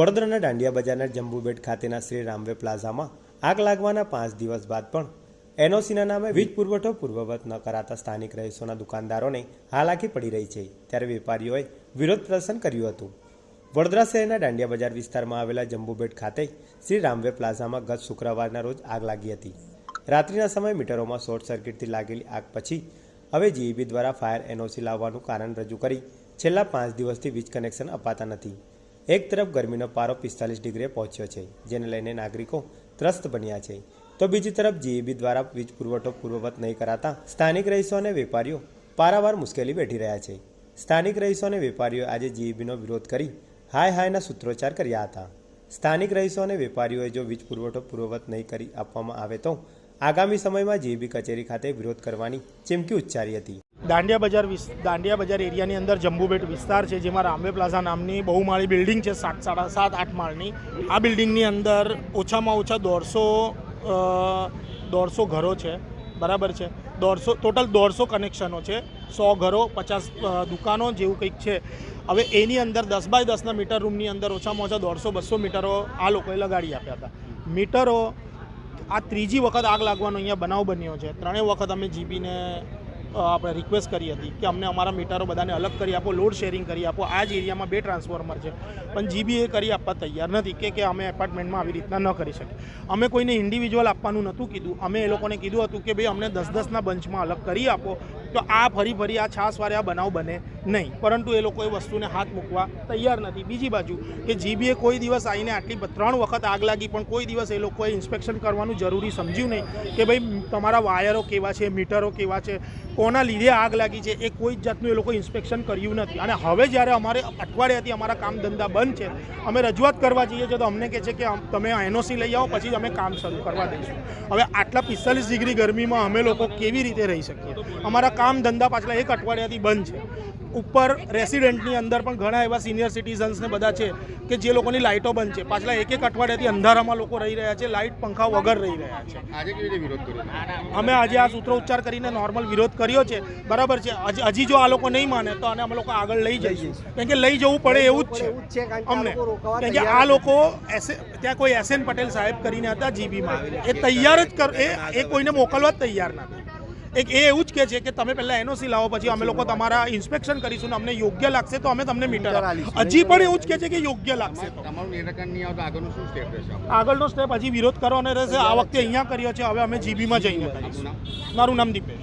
વડોદરાના દાંડિયા બજારના જંબુબેટ ખાતેના શ્રી રામવે પ્લાઝામાં આગ લાગવાના પાંચ દિવસ બાદ પણ એનઓસીના નામે વીજ પુરવઠો પૂર્વવત ન કરાતા સ્થાનિક રહીશોના દુકાનદારોને હાલાકી પડી રહી છે. ત્યારે વેપારીઓએ વિરોધ પ્રદર્શન કર્યું હતું. વડોદરા શહેરના દાંડિયા બજાર વિસ્તારમાં આવેલા જંબુબેટ ખાતે શ્રી રામવે પ્લાઝામાં ગત શુક્રવારના રોજ આગ લાગી હતી. રાત્રિના સમયે મીટરોમાં શોર્ટ સર્કિટથી લાગેલી આગ પછી હવે જીઈબી દ્વારા ફાયર એનઓસી લાવવાનું કારણ રજૂ કરી છેલ્લા પાંચ દિવસથી વીજ કનેક્શન અપાતા નથી. એક તરફ ગરમીનો પારો પિસ્તાલીસ ડિગ્રીએ પહોંચ્યો છે, જેને લઈને નાગરિકો ત્રસ્ત બન્યા છે. તો બીજી તરફ જીઈબી દ્વારા વીજ પુરવઠો પૂર્વવત નહીં કરાતા સ્થાનિક રહીશો અને વેપારીઓ પારાવાર મુશ્કેલી વેઠી રહ્યા છે. સ્થાનિક રહીશો અને વેપારીઓ આજે જીઈબીનો વિરોધ કરી હાય હાયના સૂત્રોચ્ચાર કર્યા હતા. સ્થાનિક રહીશો અને વેપારીઓએ જો વીજ પુરવઠો પૂર્વવત નહીં કરી આપવામાં આવે તો આગામી સમયમાં જીઈબી કચેરી ખાતે વિરોધ કરવાની ચીમકી ઉચ્ચારી હતી. દાંડિયા બજાર દાંડિયા બજાર એરિયાની અંદર જંબુબેટ વિસ્તાર છે, જેમાં રામવે પ્લાઝા નામની બહુમાળી બિલ્ડિંગ છે, સાત, સાડા સાત, આઠ માળની. આ બિલ્ડિંગની અંદર ઓછામાં ઓછા દોઢસો દોઢસો ઘરો છે, બરાબર છે. દોઢસો, ટોટલ દોઢસો કનેક્શનો છે, સો ઘરો, પચાસ દુકાનો જેવું કંઈક છે. હવે એની અંદર દસ બાય દસના મીટર રૂમની અંદર ઓછામાં ઓછા દોઢસો, બસો મીટરો આ લોકોએ લગાડી આપ્યા હતા. મીટરો, આ ત્રીજી વખત આગ લાગવાનો અહીંયા બનાવ બન્યો છે. ત્રણેય વખત અમે જીબીને આપણે રિક્વેસ્ટ કરી હતી કે અમને અમારા મીટરો બધાને અલગ કરી આપો લોડ શેરિંગ કરી આપો. આ જ એરિયામાં બે ટ્રાન્સફોર્મર છે. પણ જીબી એ કરી આપવા તૈયાર નથી કે કે અમે એપાર્ટમેન્ટમાં આવી રીતના ન કરી શકીએ. અમે કોઈને ઇન્ડિવિજ્યુઅલ આપવાનું નહોતું કીધું. અમે એ લોકોને કીધું હતું કે, ભાઈ અમને દસ દસના બંચમાં અલગ કરી આપો. તો આ ફરી ફરી આ છાસવારે આ બનાવ બને. નહીં. પરંતુ એ લોકો એ વસ્તુને હાથ મૂકવા તૈયાર નથી. બીજી બાજુ કે જીબીએ કોઈ દિવસ આવીને આટલી ત્રણ વખત આગ લાગી, પણ કોઈ દિવસ એ લોકોએ ઇન્સ્પેક્શન કરવાનું જરૂરી સમજ્યું નહીં કે ભાઈ તમારા વાયરો કેવા છે, મીટરો કેવા છે, કોના લીધે આગ લાગી છે, એ કોઈ જ જાતનું એ લોકો ઇન્સ્પેક્શન કર્યું નથી. અને હવે જ્યારે અમારે અઠવાડિયાથી અમારા કામ ધંધા બંધ છે, અમે રજૂઆત કરવા જઈએ છીએ તો અમને કહે છે કે તમે એનઓસી લઈ આવો, પછી અમે કામ શરૂ કરવા દઈશું. હવે આટલા પિસ્તાલીસ ડિગ્રી ગરમીમાં અમે લોકો કેવી રીતે રહી શકીએ? અમારા કામ ધંધા પાછલા એક અઠવાડિયાથી બંધ છે. ઉપર રેસિડેન્ટની અંદર પણ ઘણા એવા સિનિયર સિટીઝન્સને બધા છે કે જે લોકોની લાઇટો બંધ છે. પાછલા એક એક અઠવાડિયાથી અંધારામાં લોકો રહી રહ્યા છે લાઇટ પંખા વગર રહી રહ્યા છે. આજે કેવી રીતે વિરોધ કર્યો અમે આજે આ સૂત્રો ઉચ્ચાર કરીને નોર્મલ વિરોધ કર્યો છે. બરાબર છે. હજી- જો આ લોકો નહીં માને તો અને અમે લોકો આગળ લઈ જઈશું. કેમ કે લઈ જવું પડે એવું જ છે. અમને. કેમ કે આ લોકો ત્યાં કોઈ એસ એન પટેલ સાહેબ કરીને હતા જીબીમાં એ તૈયાર જ કર એ એ કોઈને મોકલવા જ તૈયાર નથી એક એ એવું જ કે છે કે તમે પહેલાં એનઓસી લાવો પછી અમે લોકો તમારા ઇન્સ્પેક્શન કરીશું ને અમને યોગ્ય લાગશે તો અમે તમને મીટર હજી પણ એવું જ કે છે કે યોગ્ય લાગશે આગળનું રહેશે આગળનો સ્ટેપ હજી વિરોધ કરવાનો રહેશે. આ વખતે અહીંયા કર્યો છે હવે અમે જીબીમાં જઈને કરીશું. મારું નામ દીપેશ.